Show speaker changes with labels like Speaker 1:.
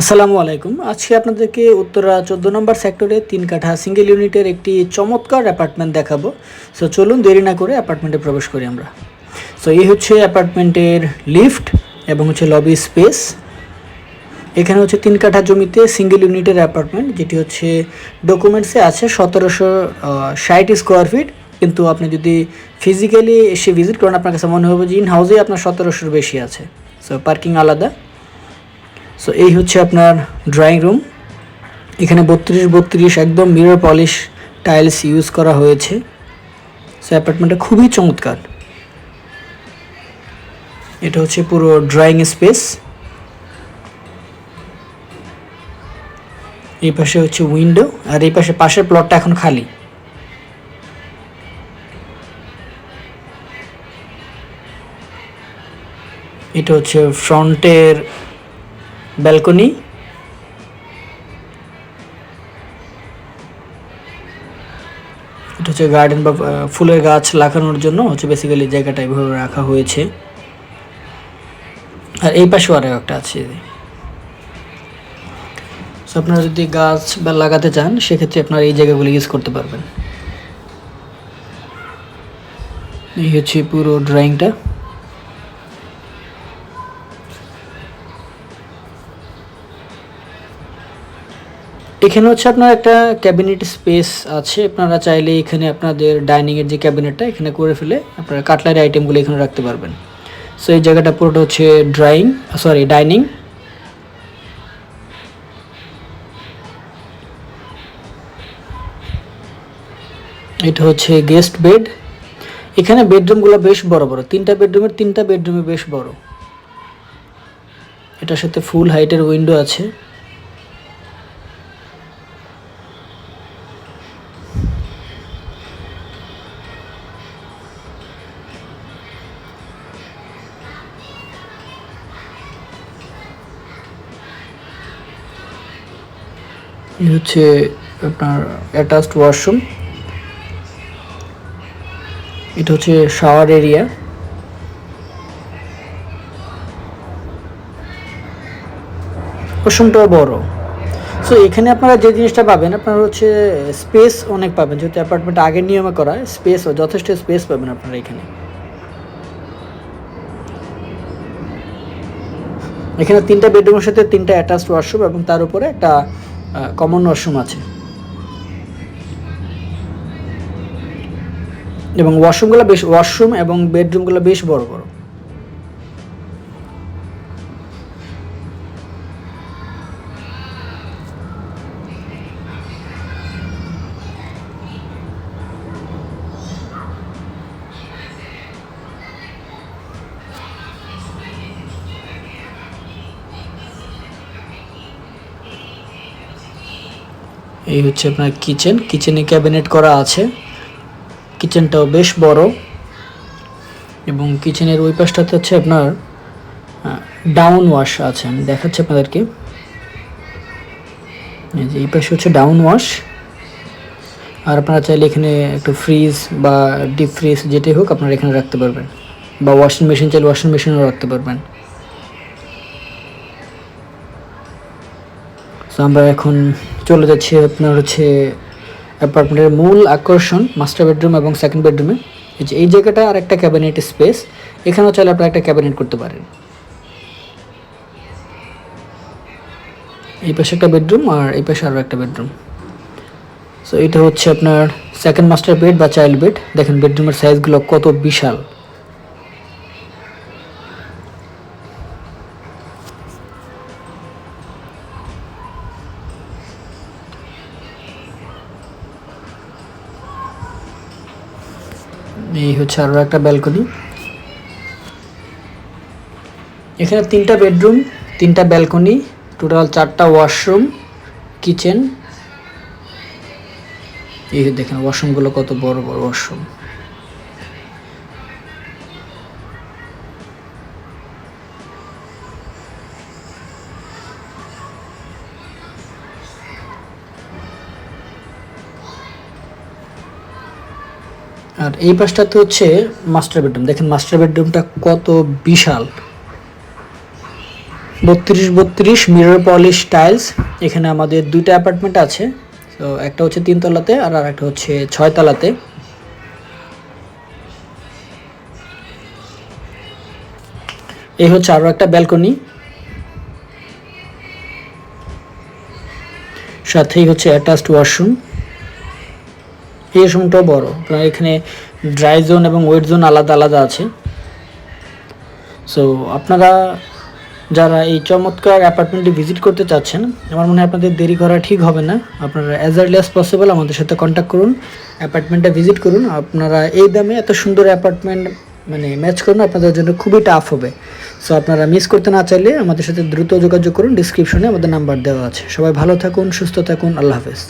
Speaker 1: আসসালামু আলাইকুম। আজকে আপনাদেরকে উত্তরা চোদ্দ নম্বর সেক্টরে তিন কাঠা সিঙ্গেল ইউনিটের একটি চমৎকার অ্যাপার্টমেন্ট দেখাবো। সো চলুন দেরি না করে অ্যাপার্টমেন্টে প্রবেশ করি আমরা। সো এই হচ্ছে অ্যাপার্টমেন্টের লিফট এবং হচ্ছে লবি স্পেস এখানে হচ্ছে তিন কাঠা জমিতে সিঙ্গেল ইউনিটের অ্যাপার্টমেন্ট যেটি হচ্ছে ডকুমেন্টসে আছে সতেরোশো ষাট স্কোয়ার ফিট কিন্তু আপনি যদি ফিজিক্যালি এসে ভিজিট করেন, আপনার কাছে মনে হবে যে ইন হাউসেই আপনার সতেরোশোর বেশি আছে। সো পার্কিং আলাদা। সো এই হচ্ছে আপনার ড্রয়িং রুম এখানে বত্রিশ বত্রিশ একদম মিরর পলিশ টাইলস ইউজ করা হয়েছে। সো অ্যাপার্টমেন্টটা খুবই চমৎকার। এটা হচ্ছে পুরো ড্রয়িং স্পেস এই পাশে হচ্ছে উইন্ডো আর এই পাশে পাশের প্লটটা এখন খালি। এটা হচ্ছে ফ্রন্টের ব্যালকনি। এটা হচ্ছে গার্ডেন বা ফুলের গাছ লাগানোর জন্য হচ্ছে বেসিক্যালি জায়গাটা এভাবে রাখা হয়েছে। আর এই পাশেও আরও একটা আছে আপনারা যদি গাছ বা লাগাতে চান, সেক্ষেত্রে আপনারা এই জায়গাগুলো ইউজ করতে পারবেন। এই হচ্ছে পুরো ড্রয়িংটা এখানে হচ্ছে আপনার একটা ক্যাবিনেট স্পেস আছে। আপনারা চাইলে এখানে আপনাদের ডাইনিংয়ের যে ক্যাবিনেটটা এখানে করে ফেলে আপনারা কাটলারি আইটেমগুলো এখানে রাখতে পারবেন। সো এই জায়গাটা পুরোটা হচ্ছে ড্রয়িং সরি ডাইনিং এটা হচ্ছে গেস্ট বেড এখানে বেডরুমগুলো বেশ বড় বড়, তিনটা বেডরুমের তিনটা বেডরুমে বেশ বড়। এটার সাথে ফুল হাইটের উইন্ডো আছে। এই হচ্ছে আপনার অ্যাটাচড ওয়াশরুম এটা হচ্ছে শাওয়ার এরিয়া ওয়াশরুমটাও বড়। সো এখানে আপনারা যে জিনিসটা পাবেন, আপনারা হচ্ছে স্পেস অনেক পাবেন। যেহেতু অ্যাপার্টমেন্ট আগের নিয়মে করা স্পেস যথেষ্ট স্পেস পাবেন আপনারা এখানে। এখানে তিনটা বেডরুমের সাথে তিনটা অ্যাটাচড ওয়াশরুম এবং তার উপরে একটা কমন ওয়াশরুম আছে। এবং ওয়াশরুমগুলো বেশ ওয়াশরুম এবং বেডরুমগুলো বেশ বড় বড়। এই হচ্ছে আপনার কিচেন কিচেনে ক্যাবিনেট করা আছে। কিচেনটাও বেশ বড়। এবং কিচেনের ওই পাশটাতে হচ্ছে আপনার ডাউন ওয়াশ আছে। আমি দেখাচ্ছি আপনাদেরকে। যে এই পাশে হচ্ছে ডাউন ওয়াশ আর আপনারা চাইলে এখানে একটু ফ্রিজ বা ডিপ ফ্রিজ যেটাই হোক আপনারা এখানে রাখতে পারবেন। বা ওয়াশিং মেশিন চাইলে ওয়াশিং মেশিনও রাখতে পারবেন। তো আমরা এখন চলে যাচ্ছি আপনার হচ্ছে অ্যাপার্টমেন্টের মূল আকর্ষণ মাস্টার বেডরুম এবং সেকেন্ড বেডরুমে এই জায়গাটা আর একটা ক্যাবিনেট স্পেস এখানেও চাইলে আপনারা একটা ক্যাবিনেট করতে পারেন। এই পাশে একটা বেডরুম আর এই পাশে আরও একটা বেডরুম সো এটা হচ্ছে আপনার সেকেন্ড মাস্টার বেড বা চাইল্ড বেড দেখেন বেডরুমের সাইজগুলো কত বিশাল। এই হচ্ছে আরও একটা ব্যালকনি এখানে তিনটা বেডরুম তিনটা ব্যালকনি টোটাল চারটা ওয়াশরুম কিচেন এই দেখেন ওয়াশরুমগুলো কত বড় বড় ওয়াশরুম আর এই পাশটাতে হচ্ছে মাস্টার বেডরুম দেখেন মাস্টার বেডরুমটা কত বিশাল। বত্রিশ বত্রিশ মিরর পলিশ টাইলস এখানে আমাদের দুইটা অ্যাপার্টমেন্ট আছে। তো একটা হচ্ছে তিনতলাতে আর আর একটা হচ্ছে ছয়তলাতে। এই হচ্ছে আরও একটা ব্যালকনি সাথেই হচ্ছে অ্যাটাচড ওয়াশরুম ওয়াশরুমটাও বড়। আপনার এখানে ড্রাই জোন এবং ওয়েট জোন আলাদা আলাদা আছে। সো আপনারা যারা এই চমৎকার অ্যাপার্টমেন্টটি ভিজিট করতে চাচ্ছেন, আমার মনে হয় আপনাদের দেরি করা ঠিক হবে না। আপনারা অ্যাজ আর্লি অ্যাজ পসিবল আমাদের সাথে কন্ট্যাক্ট করুন অ্যাপার্টমেন্টটা ভিজিট করুন। আপনারা এই দামে এত সুন্দর অ্যাপার্টমেন্ট মানে ম্যাচ করুন, আপনাদের জন্য খুবই টাফ হবে। সো আপনারা মিস করতে না চাইলে আমাদের সাথে দ্রুত যোগাযোগ করুন। ডিসক্রিপশনে আমাদের নাম্বার দেওয়া আছে। সবাই ভালো থাকুন, সুস্থ থাকুন। আল্লাহ হাফেজ।